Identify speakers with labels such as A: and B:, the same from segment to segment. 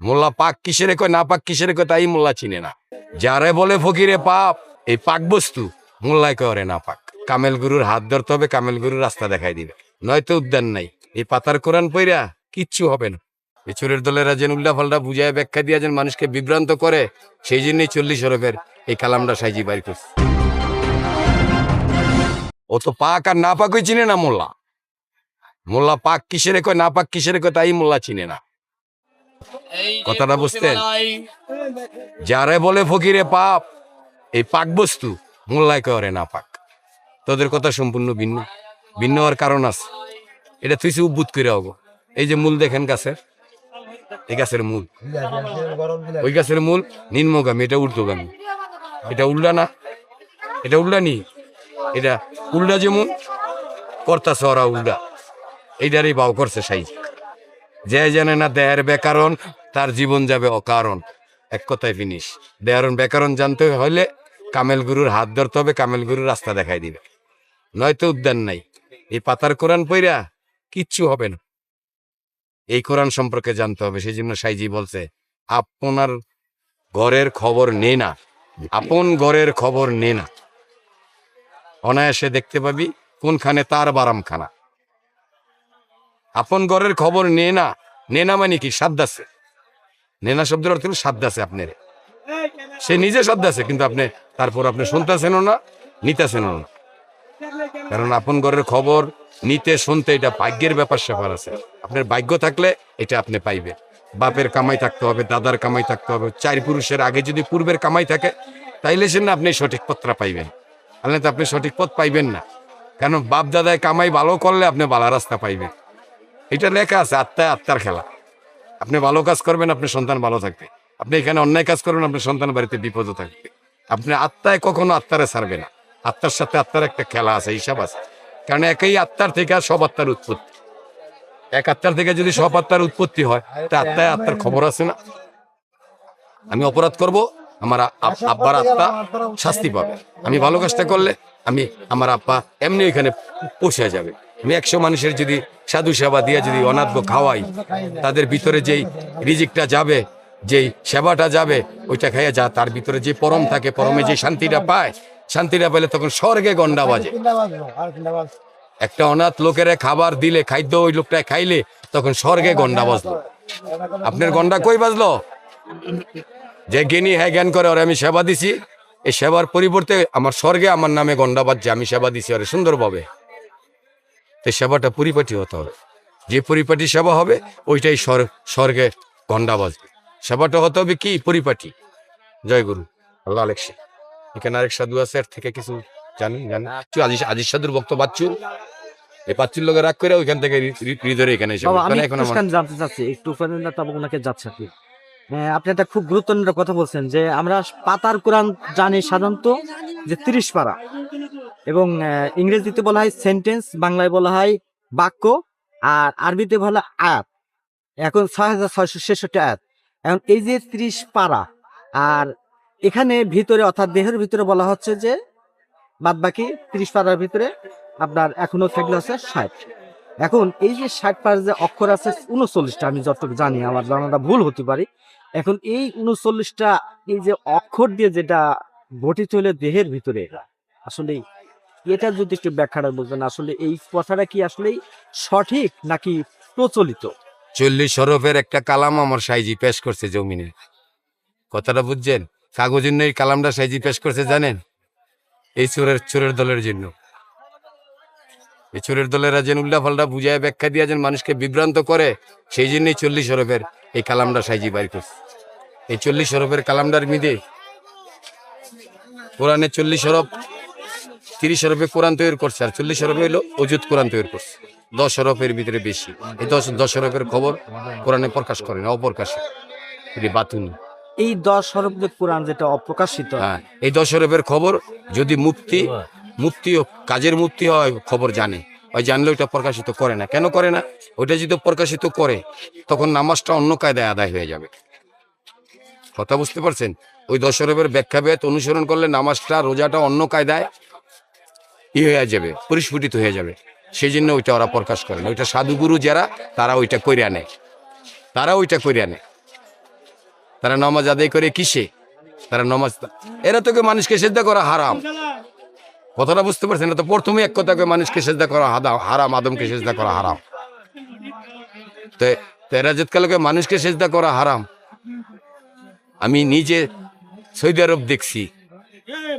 A: মোল্লা পাক কিসেরে কয়, না পাক কিসেরে কয়, তাই মোল্লা চিনে না। যারে বলে ফকিরে পাপ, এই পাক বস্তু, মোল্লাই করে না পাক। কামেল গুরুর হাত ধরতে হবে, কামেল গুরুর রাস্তা দেখাই দিবে। নয়তো উদ্যান নাই। এই পাতার কোরআন পইরা কিচ্ছু হবে না। এই চোরের দলেরা যেন উল্টা পাল্টা বুঝায়, ব্যাখ্যা দিয়ে যেন মানুষকে বিভ্রান্ত করে, সেই জন্যই চল্লিশ হরফের এই কালামটা সাইজি বাড়ি করছে। ও তো পাক আর না পাকই চিনে না মোল্লা। মোল্লা পাক কিসেরে কয়, না পাক কিসেরে কয়, তাই মোল্লা চিনে না। কথাটা বুঝতেন? যারে বলে ফকিরে পাপ এই পাক বস্তু মোল্লাই করে না পাক। তোদের কথা সম্পূর্ণ ভিন্ন। ভিন্ন হওয়ার কারণ আছে। এটা তুই উদ্ভুত করে হব এই যে মূল দেখেন গাছের। এই গাছের মূল। ওই গাছের মূল নিম্নগামী। এটা ঊর্ধ্বগামী। এটা উল্টা না? এটা উল্টা নি? এটা উল্টা যেমন কর্তা ওরা উল্টা। এইটারই বাও করছে সাই যে জানে না দেহের ব্যাকরণ, তার জীবন যাবে অকারণ। এক কথায় ফিনিশ দেহরণ ব্যাকরণ জানতে হলে কামেল গুরুর হাত ধরতে হবে, কামেল গুরুর রাস্তা দেখাই দিবে। নয়তো উদ্যান নাই। এই পাতার কোরআন পইরা কিচ্ছু হবে না। এই কোরআন সম্পর্কে জানতে হবে সেই জন্য সাইজি বলছে, আপনার ঘরের খবর নে না। আপন ঘরের খবর নে না। অনায়াসে দেখতে পাবি কোনখানে তার বারামখানা। আপন ঘরের খবর নে না নে না মানে কি সাধ্য আছে? নেনা শব্দের অর্থ সাধ্য আছে আপনার। সে নিজে সাধ্য আছে, কিন্তু আপনি তারপর আপনি শুনতেছেন না নিতেছেন না। কারণ আপন ঘরের খবর নিতে, শুনতে এটা ভাগ্যের ব্যাপার, স্যাপার আছে। আপনার ভাগ্য থাকলে এটা আপনি পাইবে বাপের কামাই থাকতে হবে, দাদার কামাই থাকতে হবে, চার পুরুষের আগে যদি পূর্বের কামাই থাকে, তাইলে সে না আপনি সঠিক পথটা পাইবেন। তাহলে তো আপনি সঠিক পথ পাইবেন না। কারণ বাপ দাদায় কামাই ভালো করলে আপনি বালা রাস্তা পাইবেন। এটা লেখা আছে আত্মায় আত্মার খেলা। আপনি ভালো কাজ করবেন আপনার সন্তান ভালো থাকবে। আপনি এখানে অন্যায় কাজ করবেন আপনার সন্তান বাড়িতে বিপদও থাকবে। আপনি আত্মায় কখনো আত্মারে ছাড়বে না। আত্মার সাথে আত্মার একটা খেলা আছে, হিসাব আছে। কারণ একই আত্মার থেকে সব আত্মার উৎপত্তি। এক আত্মার থেকে যদি সব আত্মার উৎপত্তি হয়, তা আত্মায় আত্মার খবর আছে না? আমি অপরাধ করব, আমার আব্বার আত্মা শাস্তি পাবে। আমি ভালো কাজটা করলে, আমি, আমার আব্বা এমনি এখানে পৌঁছে যাবে। আমি একশো মানুষের যদি সাধু সেবা দিয়ে যদি অনাথ খাওয়াই, তাদের ভিতরে যেই রিজিকটা যাবে, যেই সেবাটা যাবে, ওইটা খাইয়া যা, তার ভিতরে যে পরম থাকে, পরমে যে শান্তিটা পায়, শান্তিটা পেলে তখন স্বর্গে গন্ডা বাজে। একটা অনাথ লোকের খাবার দিলে, খাদ্য ওই লোকটা খাইলে, তখন স্বর্গে গন্ডা বাজলো। আপনার গন্ডা কই বাজলো? যে জ্ঞানী হ্যাঁ জ্ঞান করে, ওরে আমি সেবা দিছি, এই সেবার পরিবর্তে আমার স্বর্গে আমার নামে গন্ডা বাজছে, আমি সেবা দিছি, ওরে সুন্দরভাবে। তো সেবাটা পরিপাটি হতে হবে। যে পরিপাটি সেবা হবে ওইটাই স্বর- স্বর্গে গন্ডা বাজবে। সেবাটা হতে হবে কি? পরিপাটি। জয় গুরু। আল্লাহ আলেকশা এখানে আরেক সাধু আছে এর থেকে কিছু জানেন জানেন আজিজ আজিজ সাধুর বক্ত বাচ্চু এই বাচ্চুর লোকের রাগ করে ওইখান থেকে হৃদয়ে এখানে এসে এখন
B: জানতে চাচ্ছি একটু না ওনাকে যাচ্ছে কি? হ্যাঁ, আপনি একটা খুব গুরুত্বপূর্ণ কথা বলছেন যে আমরা পাতার কোরআন জানি সাধারণত যে তিরিশ পারা। এবং ইংরেজিতে বলা হয় সেন্টেন্স বাংলায় বলা হয় বাক্য, আর আরবিতে বলা আয়াত। এখন ছয় হাজার ছয়শো ছেষট্টি আয়াত। এখন এই যে ত্রিশ পারা, আর এখানে ভিতরে অর্থাৎ দেহের ভিতরে বলা হচ্ছে যে বাদ বাকি ত্রিশ পারার ভিতরে আপনার এখনও থাকলে হচ্ছে ষাট। এখন এই যে ষাট পার যে অক্ষর আছে, উনচল্লিশটা, আমি যতটুকু জানি, আমার জানাটা ভুল হতে পারে। এখন এই উনচল্লিশটা, এই যে অক্ষর দিয়ে যেটা গঠিত হলে দেহের ভিতরে আসলে এটা যদি একটু ব্যাখ্যাটা বলবেন আসলে এই কথাটা কি আসলে সঠিক নাকি প্রচলিত?
A: চল্লিশ শরফের একটা কালাম আমার সাইজি পেশ করছে জমিনে। কথাটা বুঝছেন? কাগজের নেই কালামটা সাইজি পেশ করছে জানেন? এই চোরের চোরের দলের জন্য। এই চোরের দলেরা যেন উল্টা ফাল্টা বুঝায়, ব্যাখ্যা দিয়ে যেন মানুষকে বিভ্রান্ত করে, সেই জন্যই চল্লিশ শরফের এই কালামটা সাইজি বাইর করছে। এই চল্লিশ শরফের কালামটার মিদে কোরআনের চল্লিশ শরফ তিরিশ শরফে কোরআন তৈরি করছে আর চল্লিশ শরফে হলো অজুত কোরআন তৈরি করছে। দশ শরফের ভিতরে বেশি। এই দশ দশ শরফের খবর কোরআনে প্রকাশ করে না অপ্রকাশিত। এটি বাতুনি
B: এই দশ হরফ যে কোরআন যেটা অপ্রকাশিত
A: হ্যাঁ এই দশ শরফের খবর যদি মুক্তি মুক্তি ও কাজের মুক্তি হয় খবর জানে। ওই জানলে ওইটা প্রকাশিত করে না। কেন করে না? ওইটা যদি প্রকাশিত করে তখন নামাজটা অন্য কায়দায় আদায় হয়ে যাবে। কথা বুঝতে পারছেন? ওই দশ শরফের ব্যাখ্যাভেদ অনুসরণ করলে নামাজটা রোজাটা অন্য কায়দায় ই হয়ে যাবে, পরিস্ফুটিত হয়ে যাবে। সেই জন্য ওইটা ওরা প্রকাশ করে না। ওইটা সাধুগুরু যারা, তারা ওইটা করে আনে তারা ওইটা করে আনে তারা নামাজ আদায় করে কিসে? তারা নামাজ এরা তোকে মানুষকে সেদ্ধা করা হারাম। কথাটা বুঝতে পারছেন? না তো প্রথমে এক কথাকে মানুষকে সেদ্ধা করা হারাম, আদমকে সেদ্ধা করা হারাম। তো তেরাজত কালকে মানুষকে সেজদা করা হারাম। আমি নিজে সৌদি আরব দেখছি।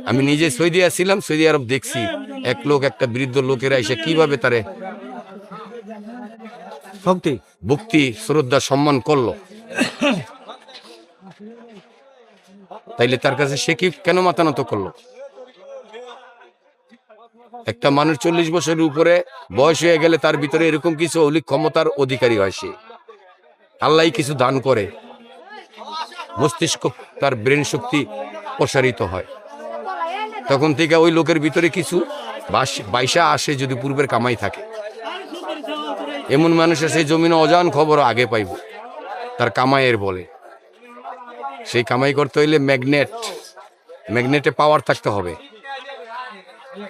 A: আমি নিজে সৌদি ছিলাম সৌদি আরব দেখছি এক লোক একটা বৃদ্ধ লোকেরা এসে কীভাবে তারে
B: ভক্তি।
A: ভক্তি শ্রদ্ধা সম্মান করল। তাইলে তার কাছে সে কি কেন মাথা নত করল? একটা মানুষ চল্লিশ বছরের উপরে বয়স হয়ে গেলে তার ভিতরে এরকম কিছু অলিক ক্ষমতার অধিকারী হয় সে। আল্লাহ কিছু দান করে মস্তিষ্ক তার ব্রেন শক্তি প্রসারিত হয়। তখন থেকে ওই লোকের ভিতরে কিছু বাইসা আসে যদি পূর্বের কামাই থাকে। এমন মানুষ আছে জমিনে অজান খবর আগে পাইব, তার কামাইয়ের বলে। সেই কামাই করতে হইলে ম্যাগনেট, ম্যাগনেটে পাওয়ার থাকতে হবে।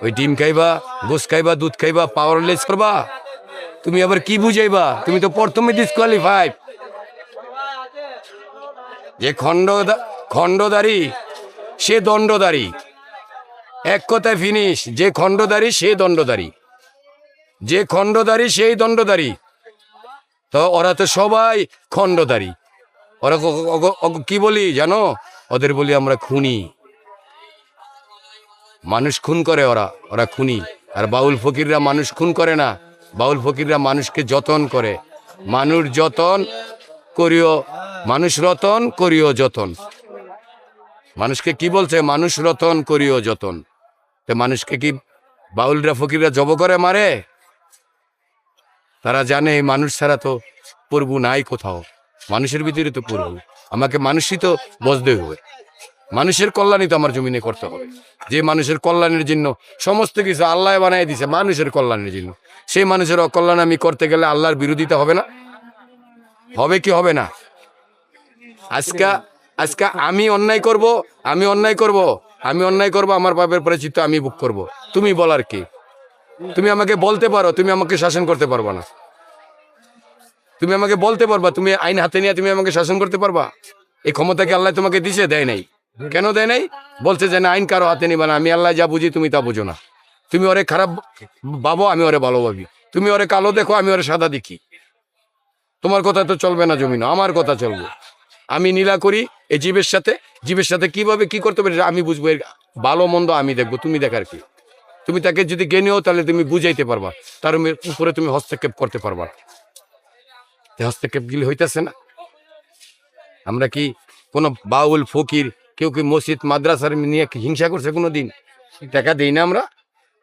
A: ওই ডিম খাইবা গোস খাইবা, দুধ খাইবা পাওয়ারলেস করবা। তুমি আবার কি বুঝাইবা? তুমি তো প্রথমে ডিসকোয়ালিফাই যে খণ্ড খণ্ডদারি সে দণ্ডদারি এক কথায় ফিনিশ, যে খণ্ডদারি সে দণ্ডদারি যে খণ্ডদারি সেই দণ্ডদারি তো ওরা তো সবাই খণ্ডদারি ওরা ক- বলি জানো? ওদের বলি আমরা খুনি। মানুষ খুন করে ওরা ওরা খুনি। আর বাউল ফকিররা মানুষ খুন করে না। বাউল ফকিররা মানুষকে যতন করে। মানুষ যতন, করিও মানুষ রতন, করিও যতন। মানুষকে কি বলছে? মানুষ রতন, করিও যতন। তো মানুষকে কি বাউলরা, ফকিররা জব করে মারে? তারা জানে মানুষ ছাড়া তো প্রভু নাই কোথাও। মানুষের ভিতরে তো প্রভু আমাকে মানুষই তো বসতে হবে। মানুষের কল্যাণই তো আমার জমিনে করতে হবে। যে মানুষের কল্যাণের জন্য সমস্ত কিছু আল্লাহ বানাই দিছে মানুষের কল্যাণের জন্য। সেই মানুষের অকল্যাণ আমি করতে গেলে আল্লাহর বিরোধিতা হবে না? হবে কি হবে না? আজকে আজকে আমি অন্যায় করব, আমি অন্যায় করব? আমি অন্যায় করব, আমার পাপের পরিচিত আমি বুক করব। তুমি বলার কি? তুমি আমাকে বলতে পারো, তুমি আমাকে শাসন করতে পারবা না। তুমি আমাকে বলতে পারবা, তুমি আইন হাতে নিয়ে তুমি আমাকে শাসন করতে পারবা? এই ক্ষমতা কি আল্লাহ তোমাকে দিছে? দেয় নাই। কেন দেয় নাই? বলছে যে না, আইন কারও হাতে নিবা না। আমি আল্লাহ যা বুঝি তুমি তা বুঝো না। তুমি ওরে খারাপ ভাবো, আমি ওরে ভালো ভাবি। তুমি ওরে কালো দেখো, আমি ওরে সাদা দেখি। তোমার কথা তো চলবে না জমিন, আমার কথা চলবে। আমি নীলা করি এই জীবের সাথে। জীবের সাথে কীভাবে কি করতে পারি আমি বুঝব। এর ভালো মন্দ আমি দেখব। তুমি দেখার কি। তুমি তাকে যদি জ্ঞানীও তাহলে তুমি বুঝাইতে পারবা। তার উপরে তুমি হস্তক্ষেপ করতে পারবা। না। এই হস্তক্ষেপ গিলে হইতেছে না? আমরা কি কোনো বাউল, ফকির, কেউ কি মসজিদ, মাদ্রাসার নিয়ে হিংসা করছে কোনো দিন টাকা দেই না আমরা?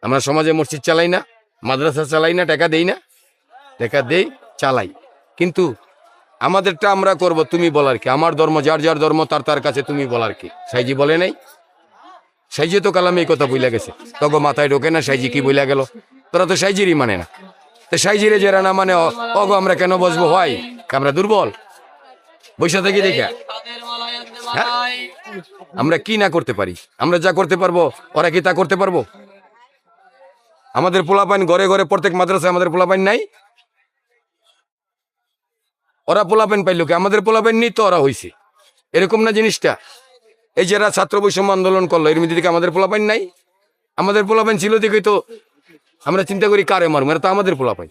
A: আমরা সমাজে মসজিদ চালাই না, মাদ্রাসা চালাই না, টাকা দেই না? টাকা দেই, চালাই। কিন্তু আমাদেরটা আমরা করব, তুমি বলার কি? আমার ধর্ম, যার যার ধর্ম, তার তার কাছে তুমি বলার কি? সাইজি বলে নাই? সাইজি তো কালামে এই কথা বইলা গেছে। তখন মাথায় ঢোকে না, সাইজি কি বইলা গেল? তোরা তো সাইজিরই মানে না। তো সাইজিরে যারা না মানে অগো আমরা কেন বসবো? হয়? আমরা দুর্বল? বৈশা থেকে দেখা হ্যাঁ? আমরা কি না করতে পারি? আমরা যা করতে পারব, ওরা কি তা করতে পারব? আমাদের পোলাপাইন ঘরে ঘরে প্রত্যেক মাদ্রাসায় আমাদের পোলাপাইন নাই? ওরা পোলাপেন পাইলো কি? আমাদের পোলাপেন নেই তো ওরা হইছে। এরকম না জিনিসটা? এই যে এরা ছাত্র বৈষম্য আন্দোলন করল, এর মধ্যে আমাদের পোলাপেন নাই। আমাদের পোলাপেন ছিল দেখেই তো আমরা চিন্তা করি, কারে মারবো? এরা তো আমাদের পোলাপেন।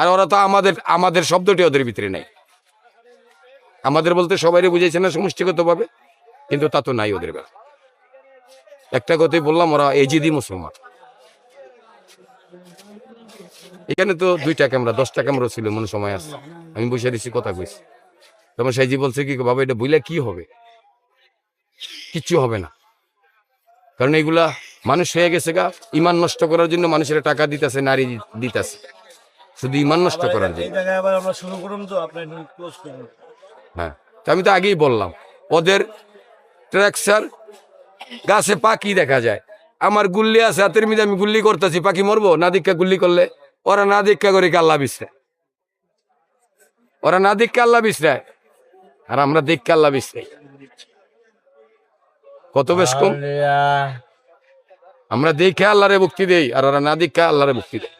A: আর ওরা তো আমাদের আমাদের শব্দটি ওদের ভিতরে নাই। আমাদের বলতে সবাই বুঝেছে না সমষ্টিগতভাবে, কিন্তু তা তো নাই ওদের একটা কথাই বললাম, ওরা এজিদি মুসলমান। এখানে তো দুইটা ক্যামেরা দশটা ক্যামেরা ছিল মনে সময় আছে। আমি বসে দিছি কথা কইছি। তখন সাইজি বলছে কি বাবা এটা বইলে কি হবে? কিচ্ছু হবে না। কারণ এইগুলা মানুষ হয়ে গেছে গা ইমান নষ্ট করার জন্য মানুষের টাকা দিতেছে নারী দিতেছে। শুধু ইমান নষ্ট করার জন্য। হ্যাঁ তো আমি তো আগেই বললাম ওদের ট্রাকচার গাছে পাখি দেখা যায়। আমার গুল্লি আছে হাতের মধ্যে আমি গুল্লি করতেছি পাখি মরবো? না দীক্ষা গুল্লি করলে? ওরা না দীক্ষা করে আল্লাহ বিশ্রায় ওরা না দীক্ষা আল্লাহ বিশ্রায় আর আমরা দীক্ষা আল্লাহ বিশ্রাই কত বেশ কম? আমরা দেখে আল্লাহরে মুক্তি দেই আর ওরা না দীক্ষা আল্লাহরে মুক্তি দেয়।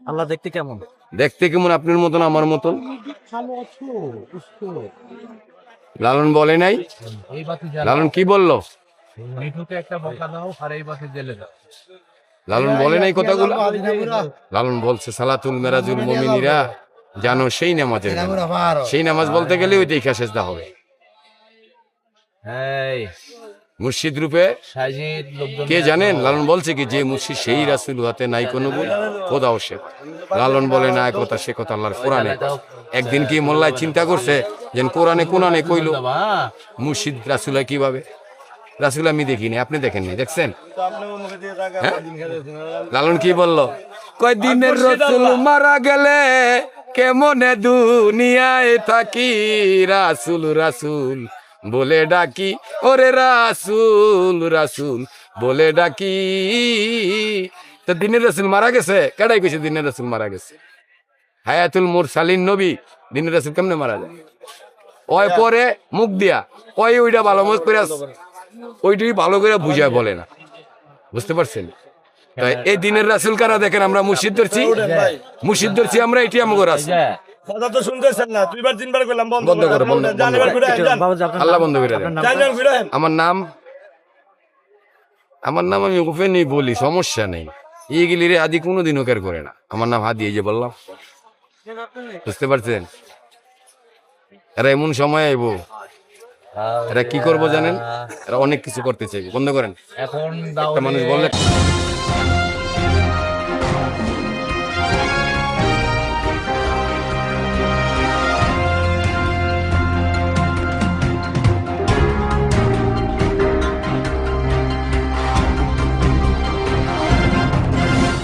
B: আল্লাহ দেখতে কেমন?
A: দেখতে কেমন আপনার মতন আমার মতন? লালন বলে নাই? লালন কি বলল?
C: একটা বকা দাও আর এই জেলে দাও।
A: লালন বলে নাই কথাগুলো? লালন বলছে সালাতুল মেরাজুল মমিনিরা জানো সেই নামাজের সেই নামাজ বলতে গেলে ওই দেখা শেষদা হবে। মুর্শিদ রূপে? কে জানেন? লালন বলছে কি যে মুর্শিদ সেই রাসুল হাতে নাই কোনো বই খোদাও সে। লালন বলে না কথা সে কথা আল্লাহর কোরআনে। একদিন কি মোল্লায় চিন্তা করছে যে কোরআনে কোরআনে কইলো? মুর্শিদ রাসুলা কীভাবে? রাসুল আমি দেখিনি আপনি দেখেননি দেখছেন? হ্যাঁ? লালন কি বলল? কয়দিনের রসুল মারা গেলে কেমনে দুনিয়ায় থাকি? রাসুল রাসুল বলে ডাকি ওরে রাসুল রাসুল বলে ডাকি। তো দিনের রসুল মারা গেছে? কেডাই কইছে দিনের রসুল মারা গেছে? হায়াতুল মুরসালিন নবী দিনের রসুল কেমনে মারা যায়? ওই পরে মুখ দিয়া ওই ওইটা ভালো মত করে ওইটাই ভালো করে বুঝায় বলে না। বুঝতে পারছেন? তাই এই দিনের রাসুল কারা দেখেন? আমরা মুর্শিদ ধরছি। মুর্শিদ ধরছি আমরা এটি আমাকে রাসুল।
D: কথা তো শুনতেছেন না। দুইবার তিনবার করলাম বন্ধ
A: বন্ধ করো, বন্ধ, আল্লাহ বন্ধ করে। আমার নাম আমার নাম আমি ওপেনই বলি সমস্যা নেই। রে আদি কোনোদিন ওকের করে না। আমার নাম হাদি এই যে বললাম। বুঝতে পারছেন? এরা এমন সময় আইব। এরা কি করব জানেন? এরা অনেক কিছু করতে চাই বন্ধ করেন।
C: এখন
A: একটা মানুষ। বললে